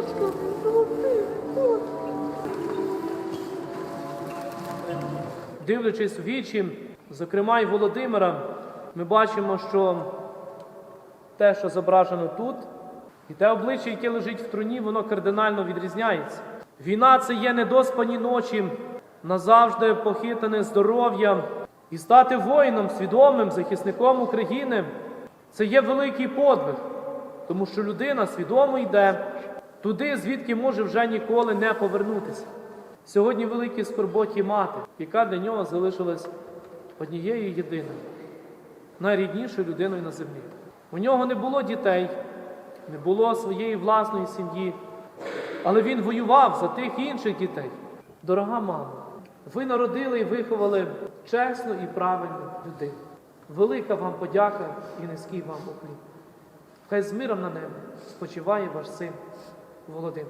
Котка, золотий, котка. Дивлячись в вічі, зокрема, й Володимира, ми бачимо, що те, що зображено тут, і те обличчя, яке лежить в труні, воно кардинально відрізняється. Війна це є недоспані ночі, назавжди похитане здоров'я. І стати воїном, свідомим захисником України це є великий подвиг, тому що людина свідомо йде туди, звідки може вже ніколи не повернутися. Сьогодні великій скорботі мати, яка для нього залишилась однією єдиною, найріднішою людиною на землі. У нього не було дітей, не було своєї власної сім'ї, але він воював за тих інших дітей. Дорога мама, ви народили і виховали чесну і правильну людину. Велика вам подяка і низький вам уклін. Хай з миром на небі спочиває ваш син Володимир.